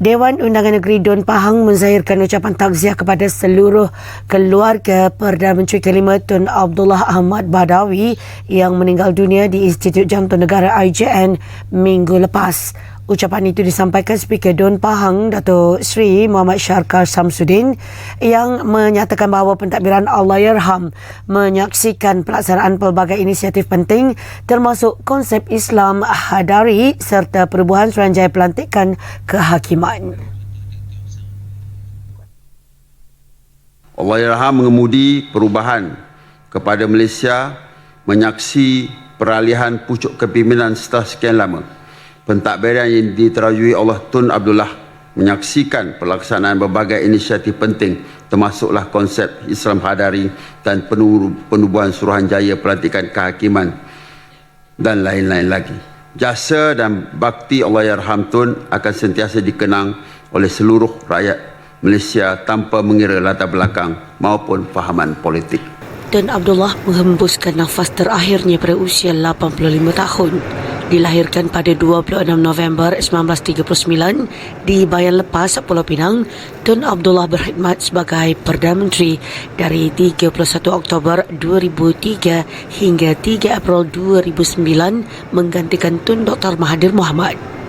Dewan Undangan Negeri Don Pahang menzahirkan ucapan takziah kepada seluruh keluarga Perdana Menteri kelima Tun Abdullah Ahmad Badawi yang meninggal dunia di Institut Jantung Negara IJN minggu lepas. Ucapan itu disampaikan Speaker Don Pahang Dato Sri Muhammad Syarkar Samsudin yang menyatakan bahawa pentadbiran Allahyarham menyaksikan pelaksanaan pelbagai inisiatif penting termasuk konsep Islam Hadari serta perubahan Suruhanjaya Pelantikan Kehakiman. Allahyarham mengemudi perubahan kepada Malaysia menyaksi peralihan pucuk kepimpinan setelah sekian lama pentadbiran yang diterajui Allah Tun Abdullah menyaksikan pelaksanaan berbagai inisiatif penting termasuklah konsep Islam Hadari dan penubuhan Suruhanjaya Pelantikan Kehakiman dan lain-lain lagi. Jasa dan bakti Allah Yarham Tun akan sentiasa dikenang oleh seluruh rakyat Malaysia tanpa mengira latar belakang maupun fahaman politik. Dan Abdullah menghembuskan nafas terakhirnya pada usia 85 tahun dilahirkan pada 26 November 1939 di Bayan Lepas, Pulau Pinang, Tun Abdullah berkhidmat sebagai Perdana Menteri dari 31 Oktober 2003 hingga 3 April 2009 menggantikan Tun Dr. Mahathir Mohamad.